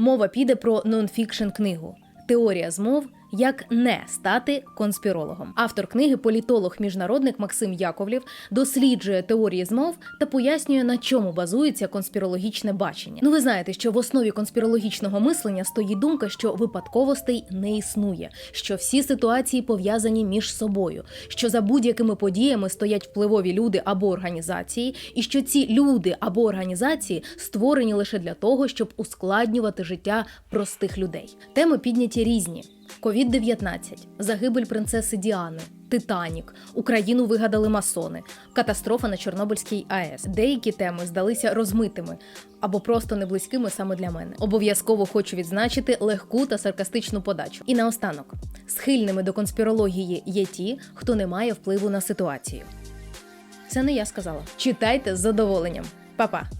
Мова піде про нонфікшн книгу. Теорія змов. Як не стати конспірологом. Автор книги, політолог-міжнародник Максим Яковлів, досліджує теорії змов та пояснює, на чому базується конспірологічне бачення. Ну, ви знаєте, що в основі конспірологічного мислення стоїть думка, що випадковостей не існує, що всі ситуації пов'язані між собою, що за будь-якими подіями стоять впливові люди або організації, і що ці люди або організації створені лише для того, щоб ускладнювати життя простих людей. Теми підняті різні. Ковід-19, загибель принцеси Діани, Титанік, Україну вигадали масони, катастрофа на Чорнобильській АЕС. Деякі теми здалися розмитими або просто неблизькими саме для мене. Обов'язково хочу відзначити легку та саркастичну подачу. І наостанок, схильними до конспірології є ті, хто не має впливу на ситуацію. Це не я сказала. Читайте з задоволенням. Па-па!